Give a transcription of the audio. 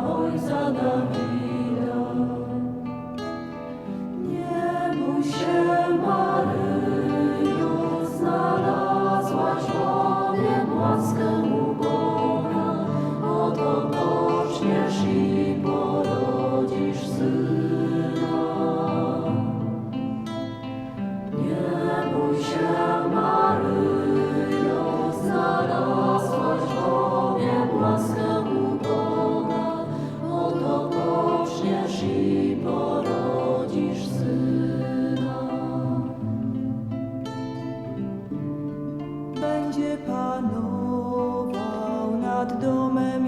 always another. panował nad domem